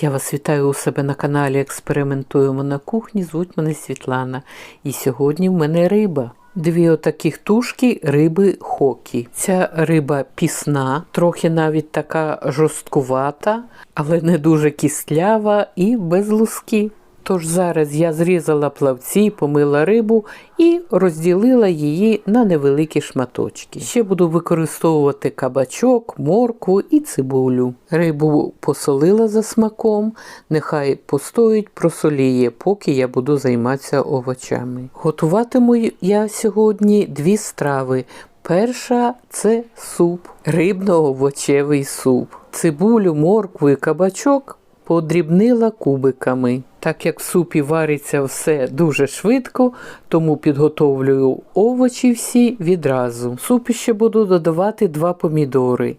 Я вас вітаю у себе на каналі Експериментуємо на кухні. Звуть мене Світлана. І сьогодні в мене риба. Дві отаких тушки риби хокі. Ця риба пісна, трохи навіть така жорсткувата, але не дуже кістлява і без луски. Тож зараз я зрізала плавці, помила рибу і розділила її на невеликі шматочки. Ще буду використовувати кабачок, моркву і цибулю. Рибу посолила за смаком, нехай постоїть, просоліє, поки я буду займатися овочами. Готуватиму я сьогодні дві страви. Перша це суп, рибно-овочевий суп. Цибулю, моркву і кабачок подрібнила кубиками. Так як в супі вариться все дуже швидко, тому підготовлюю овочі всі відразу. В супі ще буду додавати два помідори.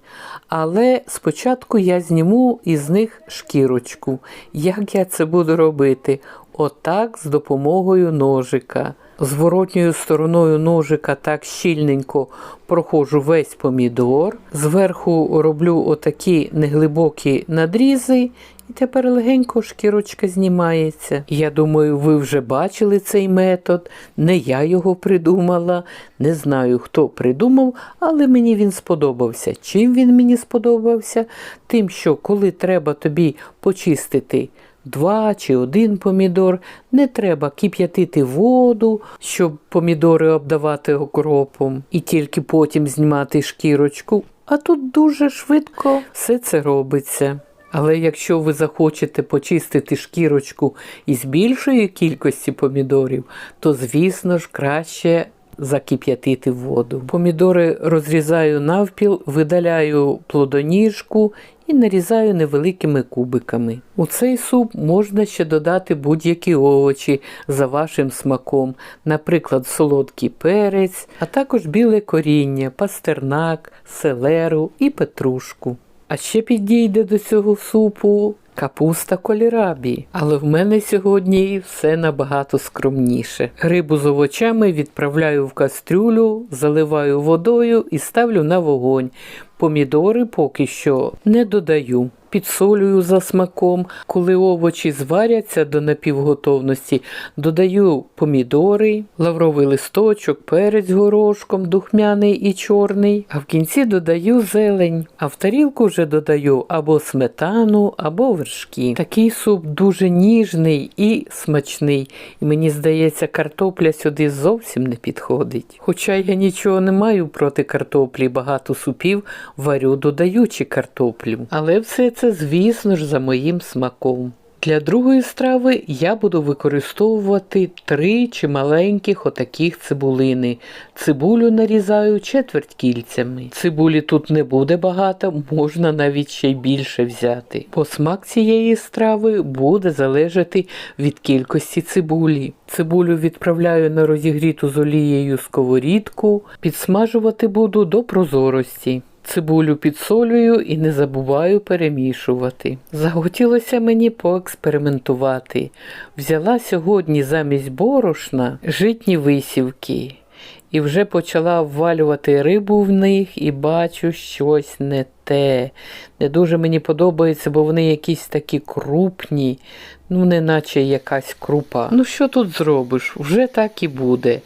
Але спочатку я зніму із них шкірочку. Як я це буду робити? Отак з допомогою ножика. Зворотньою стороною ножика так щільненько проходжу весь помідор. Зверху роблю отакі неглибокі надрізи. І тепер легенько шкірочка знімається. Я думаю, ви вже бачили цей метод. Не я його придумала, не знаю, хто придумав, але мені він сподобався. Чим він мені сподобався? Тим, що коли треба тобі почистити два чи один помідор, не треба кип'ятити воду, щоб помідори обдавати окропом, і тільки потім знімати шкірочку. А тут дуже швидко все це робиться. Але якщо ви захочете почистити шкірочку із більшої кількості помідорів, то, звісно ж, краще закип'ятити воду. Помідори розрізаю навпіл, видаляю плодоніжку і нарізаю невеликими кубиками. У цей суп можна ще додати будь-які овочі за вашим смаком, наприклад, солодкий перець, а також біле коріння, пастернак, селеру і петрушку. А ще підійде до цього супу капуста колірабі. Але в мене сьогодні все набагато скромніше. Рибу з овочами відправляю в кастрюлю, заливаю водою і ставлю на вогонь. Помідори поки що не додаю. Підсолюю за смаком. Коли овочі зваряться до напівготовності, додаю помідори, лавровий листочок, перець горошком, духмяний і чорний. А в кінці додаю зелень. А в тарілку вже додаю або сметану, або вершки. Такий суп дуже ніжний і смачний. І мені здається, картопля сюди зовсім не підходить. Хоча я нічого не маю проти картоплі, багато супів варю, додаючи картоплю. Але все це, звісно ж, за моїм смаком. Для другої страви я буду використовувати три чи маленьких отаких цибулини. Цибулю нарізаю четверть кільцями. Цибулі тут не буде багато, можна навіть ще й більше взяти. Бо смак цієї страви буде залежати від кількості цибулі. Цибулю відправляю на розігріту з олією сковорідку, підсмажувати буду до прозорості. Цибулю підсолюю і не забуваю перемішувати. Захотілося мені поекспериментувати. Взяла сьогодні замість борошна житні висівки і вже почала ввалювати рибу в них і бачу щось не те. Не дуже мені подобається, бо вони якісь такі крупні, ну, неначе якась крупа. Ну, що тут зробиш? Вже так і буде.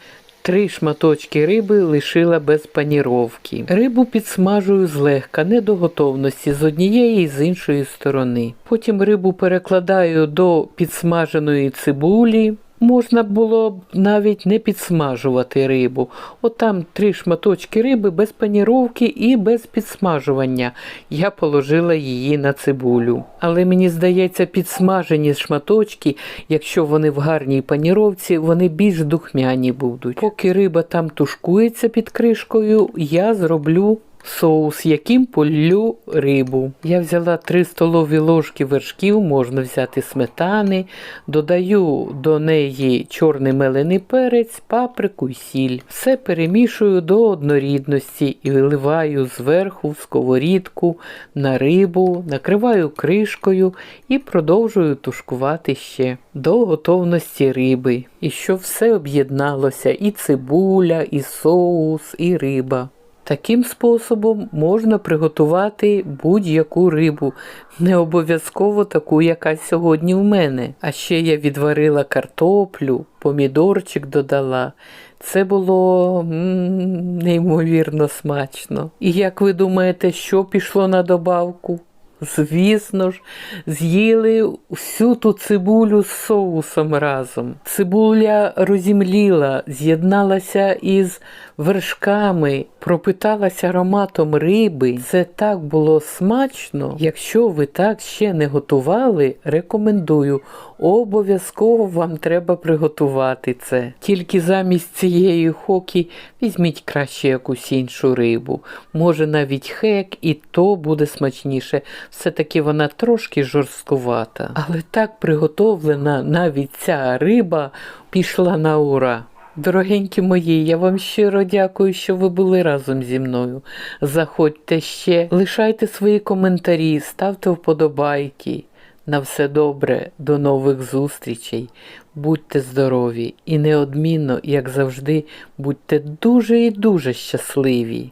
Три шматочки риби лишила без паніровки. Рибу підсмажую злегка, не до готовності з однієї і з іншої сторони. Потім рибу перекладаю до підсмаженої цибулі. Можна було б навіть не підсмажувати рибу. От там три шматочки риби без паніровки і без підсмажування. Я положила її на цибулю. Але мені здається, підсмажені шматочки, якщо вони в гарній паніровці, вони більш духмяні будуть. Поки риба там тушкується під кришкою, я зроблю соус, яким полю рибу. Я взяла 3 столові ложки вершків, можна взяти сметани, додаю до неї чорний мелений перець, паприку і сіль. Все перемішую до однорідності і виливаю зверху в сковорідку на рибу, накриваю кришкою і продовжую тушкувати ще до готовності риби. І щоб все об'єдналося і цибуля, і соус, і риба. Таким способом можна приготувати будь-яку рибу, не обов'язково таку, яка сьогодні в мене. А ще я відварила картоплю, помідорчик додала. Це було неймовірно смачно. І як ви думаєте, що пішло на добавку? Звісно ж, з'їли всю ту цибулю з соусом разом. Цибуля розімліла, з'єдналася із вершками, пропиталася ароматом риби. Це так було смачно. Якщо ви так ще не готували, рекомендую. Обов'язково вам треба приготувати це. Тільки замість цієї хокі візьміть краще якусь іншу рибу. Може навіть хек, і то буде смачніше. Все-таки вона трошки жорсткувата. Але так приготовлена навіть ця риба пішла на ура. Дорогенькі мої, я вам щиро дякую, що ви були разом зі мною. Заходьте ще, лишайте свої коментарі, ставте вподобайки. На все добре, до нових зустрічей. Будьте здорові і неодмінно, як завжди, будьте дуже і дуже щасливі.